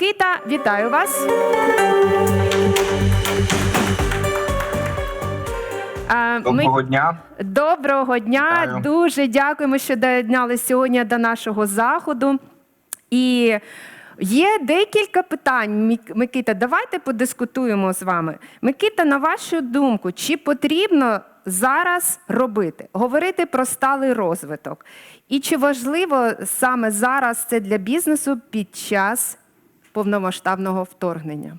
Микита, вітаю вас. А, ми- Доброго дня. Доброго дня. Вітаю. Дуже дякуємо, що доєдналися сьогодні до нашого заходу. І є декілька питань. Микита, давайте подискутуємо з вами. Микита, на вашу думку, чи потрібно зараз робити, говорити про сталий розвиток? І чи важливо саме зараз це для бізнесу під час повномасштабного вторгнення?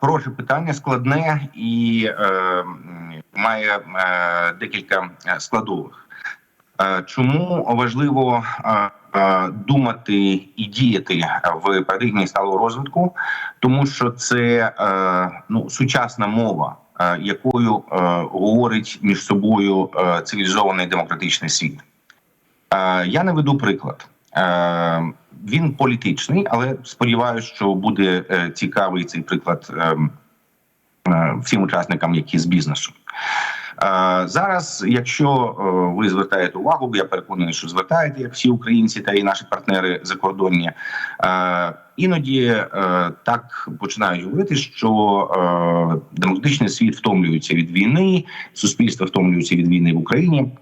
Хороше питання, складне і е, має е, декілька е, складових. Е, Чому важливо е, думати і діяти в парадигмі сталого розвитку? Тому що це ну, сучасна мова, якою говорить між собою цивілізований демократичний світ. Я наведу приклад. Він політичний, але сподіваюся, що буде е, цікавий цей приклад е, е, всім учасникам, які з бізнесу. Е, Зараз, якщо ви звертаєте увагу, я переконаний, що звертаєте, як всі українці та і наші партнери закордонні, іноді так починають говорити, що демократичний світ втомлюється від війни, суспільство втомлюється від війни в Україні.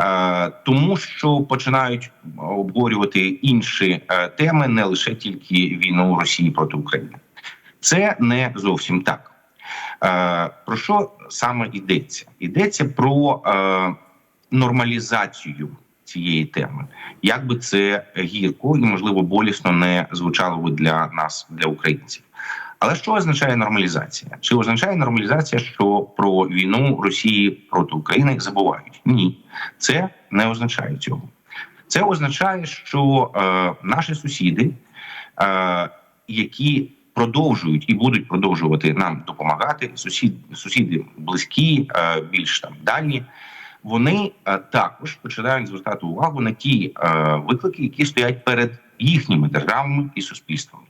Е, тому що починають обговорювати інші е, теми, не лише тільки війну Росії проти України. Це не зовсім так. Е, Про що саме йдеться? Йдеться про нормалізацію цієї теми. Як би це гірко і можливо болісно не звучало би для нас, для українців. Але що означає нормалізація? Чи означає нормалізація, що про війну Росії проти України забувають? Ні, це не означає цього. Це означає, що е, наші сусіди, е, які продовжують і будуть продовжувати нам допомагати, сусід, сусіди близькі, е, більш там дальні, вони е, також починають звертати увагу на ті е, виклики, які стоять перед їхніми державами і суспільствами.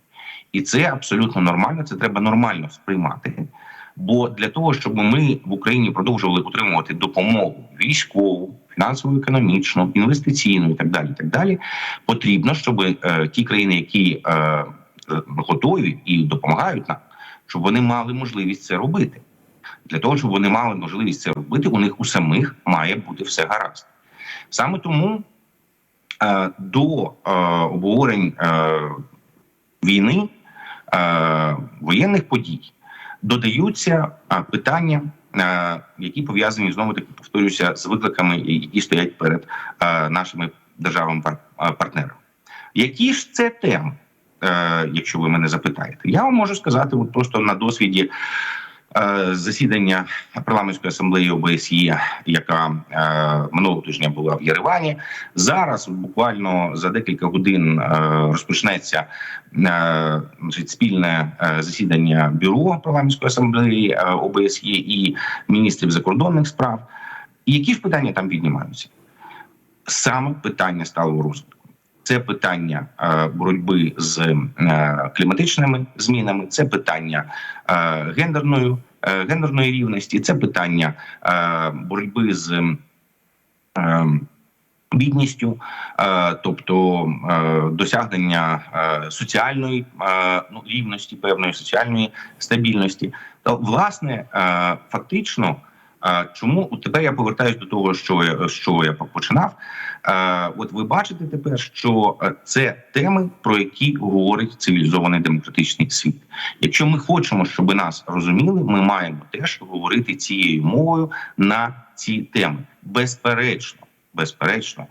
І це абсолютно нормально. Це треба нормально сприймати. Бо для того, щоб ми в Україні продовжували отримувати допомогу військову, фінансово, економічну, інвестиційну і так далі, і так далі, потрібно, щоб е, ті країни, які е, е, готові і допомагають нам, щоб вони мали можливість це робити. Для того, щоб вони мали можливість це робити, у них у самих має бути все гаразд. Саме тому е, до е, обговорень е, війни, воєнних подій додаються е, питання, е, які пов'язані знову таки повторюся з викликами, які стоять перед е, нашими державами е, партнерами. Які ж це теми, е, якщо ви мене запитаєте? Я вам можу сказати, от просто на досвіді е, засідання парламентської асамблеї ОБСЄ, яка е, минулого тижня була в Єревані. Зараз буквально за декілька годин е, розпочнеться е, спільне е, засідання бюро парламентської асамблеї е, ОБСЄ і міністрів закордонних справ. І які ж питання там піднімаються? Саме питання сталого розвитку. Це питання е, боротьби з е, кліматичними змінами, це питання е, гендерної, гендерної рівності, це питання боротьби з бідністю, тобто досягнення соціальної ну, рівності, певної соціальної стабільності. То власне фактично. Чому от тепер я повертаюся до того, що що я починав? От ви бачите тепер, що е, це теми, про які говорить цивілізований демократичний світ. Якщо ми хочемо, щоб нас розуміли, ми маємо теж говорити цією мовою на ці теми. Безперечно, безперечно,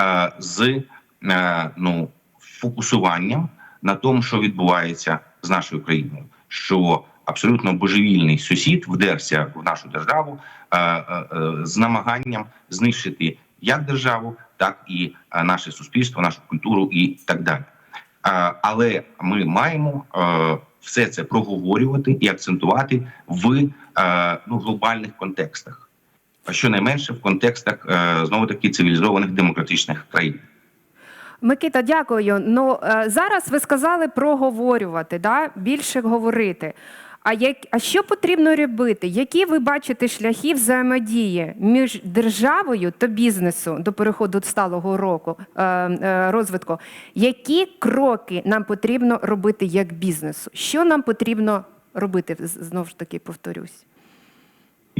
е, з е, ну фокусуванням на тому, що відбувається з нашою країною, що абсолютно божевільний сусід вдерся в нашу державу е, е, е, з намаганням знищити як державу, так і наше суспільство, нашу культуру і так далі. Але ми маємо все це проговорювати і акцентувати в ну, глобальних контекстах, щонайменше в контекстах знову таки цивілізованих демократичних країн. Микита, дякую. Ну зараз ви сказали проговорювати, да? більше говорити. А як а що потрібно робити? Які ви бачите шляхи взаємодії між державою та бізнесу до переходу сталого року е, е, розвитку? Які кроки нам потрібно робити як бізнесу? Що нам потрібно робити? Знову ж таки повторюсь.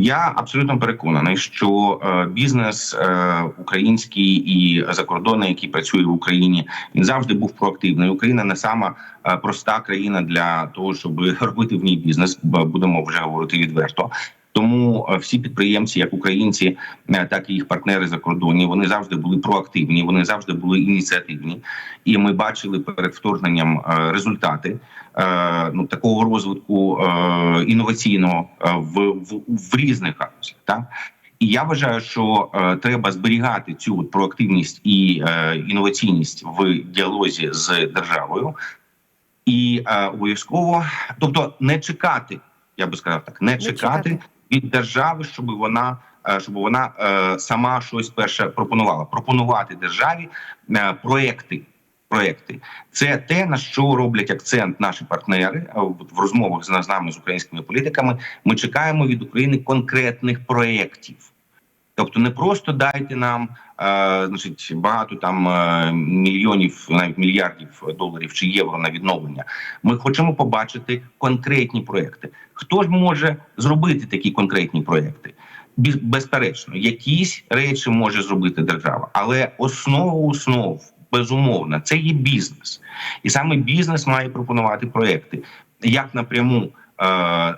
Я абсолютно переконаний, що е, бізнес е, український і закордонний, який працює в Україні, він завжди був проактивний. Україна не сама е, проста країна для того, щоб робити в ній бізнес. Будемо вже говорити відверто. Тому е, всі підприємці, як українці, е, так і їх партнери за кордоні, вони завжди були проактивні, вони завжди були ініціативні, і ми бачили перед вторгненням е, результати ну такого розвитку інноваційного в, в, в різних галузях. Так? І я вважаю, що е, треба зберігати цю от проактивність і е, інноваційність в діалозі з державою, і е, обов'язково, тобто, не чекати, я би сказав так, не, чекати, чекати. Від держави, щоб вона. е, Щоб вона е, сама щось перше пропонувала, пропонувати державі е, проекти. Проекти це те на що роблять акцент наші партнери в розмовах з нами з українськими політиками. Ми чекаємо від України конкретних проєктів. Тобто не просто дайте нам е, значить, багато там е, мільйонів, навіть мільярдів доларів чи євро на відновлення. Ми хочемо побачити конкретні проекти. Хто ж може зробити такі конкретні проекти? Безперечно, якісь речі може зробити держава, але основа основ безумовно це є бізнес, і саме бізнес має пропонувати проекти як напряму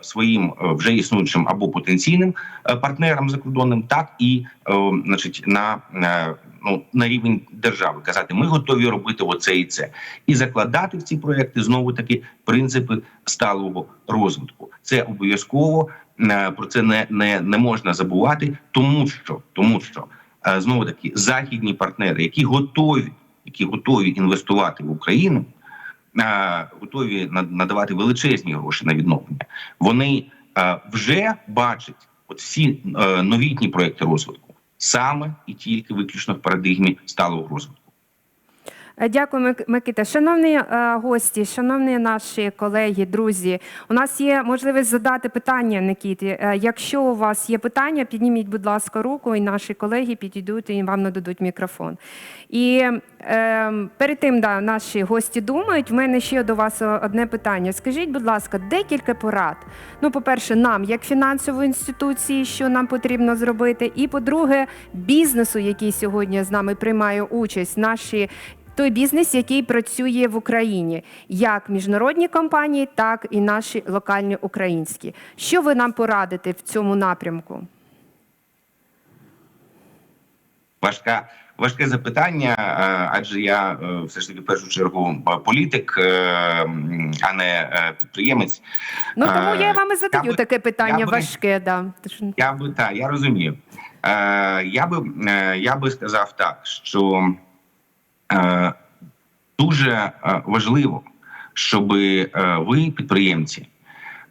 своїм е, вже існуючим або потенційним е, партнерам закордонним, так і е, значить на, е, ну, на рівень держави казати, ми готові робити оце і це, і закладати в ці проекти знову таки принципи сталого розвитку. Це обов'язково е, про це не, не, не можна забувати, тому що тому що е, знову таки західні партнери, які готові, які готові інвестувати в Україну е, готові на- надавати величезні гроші на відновлення. Вони е, вже бачать от всі е, новітні проекти розвитку саме і тільки виключно в парадигмі сталого розвитку. Е, Дякую, Микита. Шановні е, гості, шановні наші колеги, друзі, у нас є можливість задати питання Никіті. Е, якщо у вас є питання, підніміть, будь ласка, руку, і наші колеги підійдуть і вам нададуть мікрофон. І е, перед тим, да, наші гості думають, в мене ще до вас одне питання. Скажіть, будь ласка, декілька порад. Ну, по-перше, нам, як фінансової інституції, що нам потрібно зробити, і по-друге, бізнесу, який сьогодні з нами приймає участь, наші той бізнес, який працює в Україні, як міжнародні компанії, так і наші локальні українські. Що ви нам порадите в цьому напрямку? Важка важке запитання, е, адже я е, все ж таки в першу чергу е, політик, а не підприємець. Ну тому я вам і задаю я би- таке питання я би- важке. Да. Я би так, я розумію. Я би я би сказав так, що дуже е, важливо, щоб е, ви, підприємці,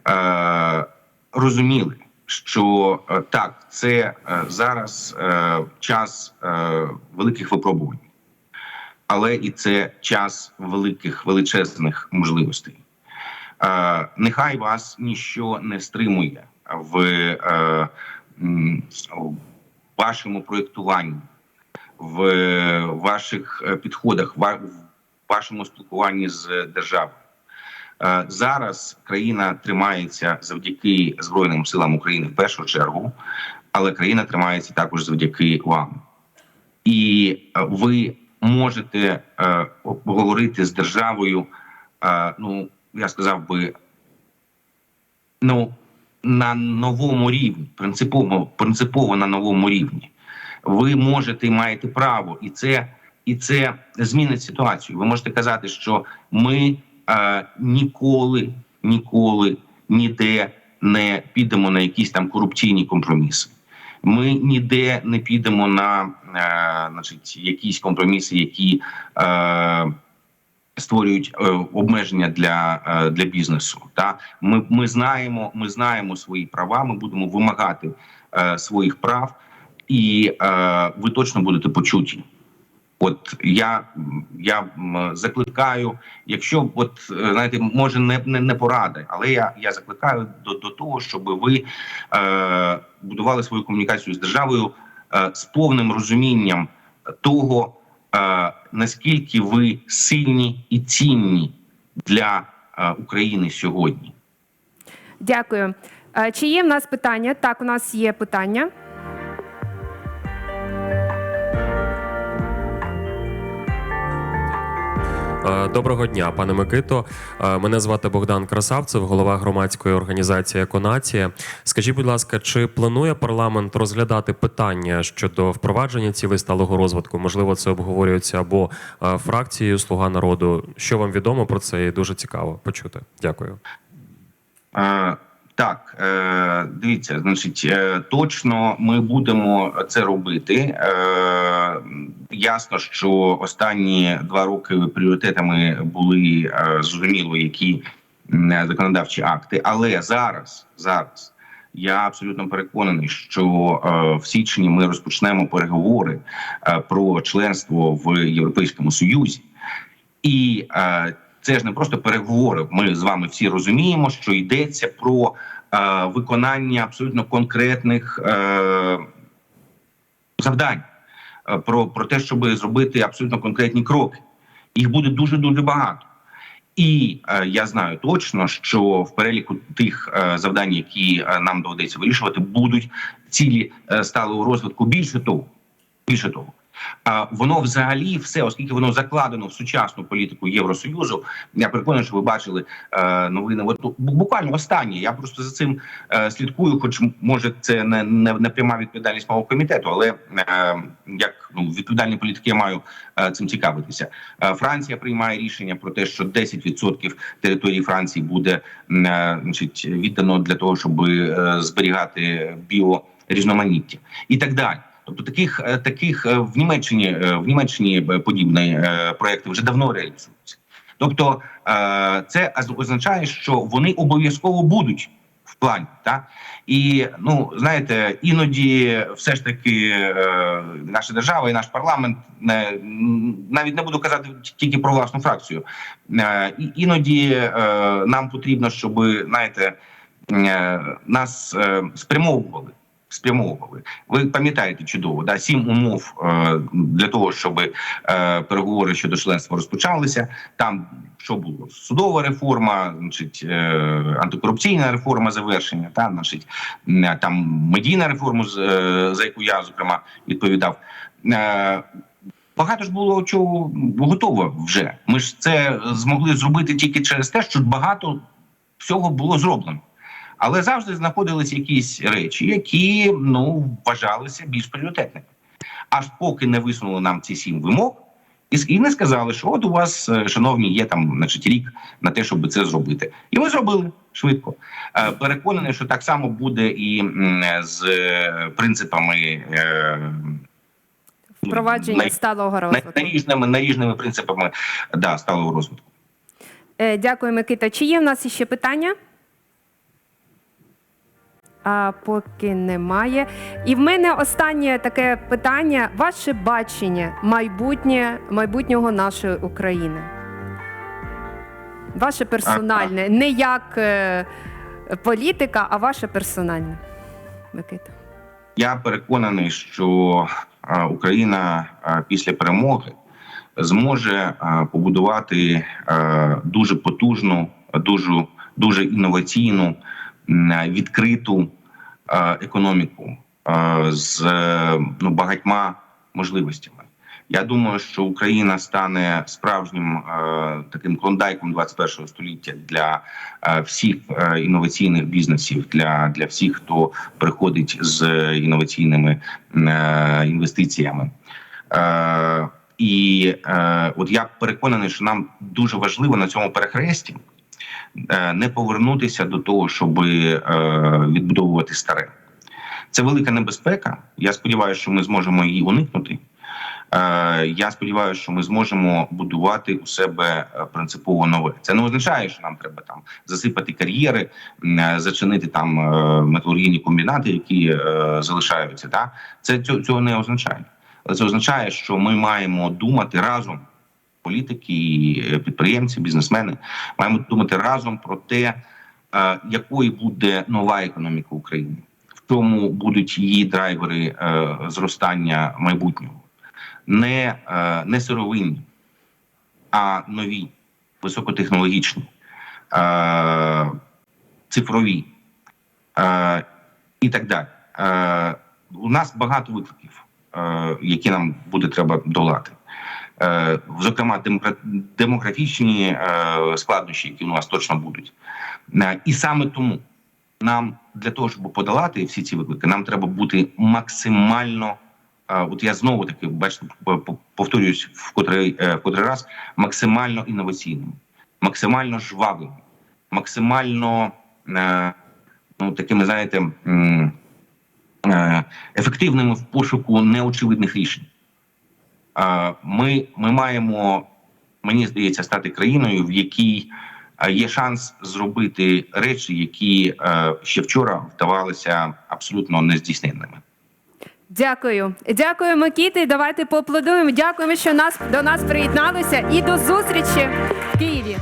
е, розуміли, що е, так, це е, зараз е, час е, великих випробувань, але і це час великих величезних можливостей. Е, нехай вас ніщо не стримує е, в вашому проєктуванні, в ваших е, підходах, в вашому спілкуванні з державою. Е, Зараз країна тримається завдяки Збройним силам України в першу чергу, але країна тримається також завдяки вам. І е, ви можете говорити з державою. Ну, я сказав би, ну на новому рівні, принципово, принципово на новому рівні. Ви можете і маєте право, і це і це змінить ситуацію. Ви можете казати, що ми е, ніколи, ніколи ніде не підемо на якісь там корупційні компроміси. Ми ніде не підемо на е, значить, якісь компроміси, які е, створюють е, обмеження для, е, для бізнесу. Та ми, ми знаємо, ми знаємо свої права. Ми будемо вимагати е, своїх прав, і е, ви точно будете почуті. От я, я закликаю, якщо от е, знаєте, може не, не, не поради, але я, я закликаю до, до того, щоб ви е, будували свою комунікацію з державою е, з повним розумінням того, е, наскільки ви сильні і цінні для е, України сьогодні. Дякую. Е, Чи є в нас питання? Так, у нас є питання. Доброго дня, пане Микито. Е, Мене звати Богдан Красавцев, голова громадської організації Еконація. Скажіть, будь ласка, чи планує парламент розглядати питання щодо впровадження цілей сталого розвитку? Можливо, це обговорюється або е, фракцією Слуга народу. Що вам відомо про це? І дуже цікаво почути. Дякую. Е, так, е, дивіться, значить, е, точно ми будемо це робити. Е, ясно, що останні два роки пріоритетами були е, зрозуміло, які м, законодавчі акти. Але зараз, зараз я абсолютно переконаний, що е, в січні ми розпочнемо переговори е, про членство в Європейському Союзі. І е, це ж не просто переговори. Ми з вами всі розуміємо, що йдеться про е, виконання абсолютно конкретних е, завдань, е, про, про те, щоб зробити абсолютно конкретні кроки. Їх буде дуже дуже багато. І е, я знаю точно, що в переліку тих е, завдань, які е, нам доведеться вирішувати, будуть цілі е, сталого розвитку. Більше того, більше того, воно взагалі все, оскільки воно закладено в сучасну політику Євросоюзу. Я переконаний, що ви бачили е, новини. От буквально останні. Я просто за цим е, слідкую, хоч може це не, не, не пряма відповідальність мого комітету, але е, як ну, відповідальний політик я маю цим цікавитися. Франція приймає рішення про те, що 10% території Франції буде значить, віддано для того, щоб зберігати біорізноманіття і так далі. Тобто таких е, таких е, в Німеччині е, в Німеччині подібні проекти вже давно реалізуються. Тобто це означає, що вони обов'язково будуть в плані. Та? І ну знаєте, іноді все ж таки наша держава і наш парламент навіть не буду казати тільки про власну фракцію. І іноді нам потрібно, щоб знаєте, нас спрямовували. Спрямовували. Ви пам'ятаєте чудово, да сім умов е, для того, щоб е, переговори щодо членства розпочалися. Там що було судова реформа, значить е, антикорупційна реформа завершення, та значить м, там медійна реформа, е, за яку я зокрема відповідав. Е, Багато ж було чого готово вже. Ми ж це змогли зробити тільки через те, що багато всього було зроблено. Але завжди знаходились якісь речі, які ну вважалися більш пріоритетними. Аж поки не висунули нам ці сім вимог, і, не сказали, що от у вас, е, шановні, є там значить, рік на те, щоб це зробити. І ми зробили швидко. Е, Переконаний, що так само буде і з е, принципами. е, Впровадження най- сталого розвитку. наріжними, наріжними принципами да, сталого розвитку. Дякую, Микита. Чи є в нас ще питання? А поки немає. І в мене останнє таке питання: ваше бачення майбутнє, майбутнього нашої України. Ваше персональне, не як е, політика, а ваше персональне. Микита. Я переконаний, що е, Україна е, після перемоги зможе побудувати дуже потужну, дуже дуже інноваційну, відкриту е, економіку е, з ну, багатьма можливостями. Я думаю, що Україна стане справжнім е, таким клондайком 21 століття для всіх інноваційних бізнесів, для, для всіх, хто приходить з інноваційними інвестиціями. І е, от я переконаний, що нам дуже важливо на цьому перехресті не повернутися до того, щоб е, відбудовувати старе. Це велика небезпека. Я сподіваюся, що ми зможемо її уникнути. Е, Я сподіваюся, що ми зможемо будувати у себе е, принципово нове. Це не означає, що нам треба там засипати кар'єри, е, зачинити там е, металургійні комбінати, які е, залишаються. Да? Це цього не означає. Але це означає, що ми маємо думати разом, політики, і, е, підприємці, бізнесмени, маємо думати разом про те, е, якою буде нова економіка України, в чому будуть її драйвери е, зростання майбутнього, не, не сировинні, а нові, високотехнологічні, цифрові і так далі. У нас багато викликів, які нам буде треба долати. Е, зокрема, демографічні е, складнощі, які у нас точно будуть. Е, І саме тому нам для того, щоб подолати всі ці виклики, нам треба бути максимально. е, От я знову таки бачите, повторююсь в котрий, е, в котрий раз максимально інноваційним, максимально жвавим, максимально е, ну, такими, знаєте, е, ефективними в пошуку неочевидних рішень. Е, Ми, ми маємо, мені здається, стати країною, в якій е, є шанс зробити речі, які е, ще вчора вдавалися абсолютно нездійсненними. Дякую. Дякую, Микіти. Давайте поаплодуємо. Дякуємо, що нас до нас приєдналися. І до зустрічі в Києві.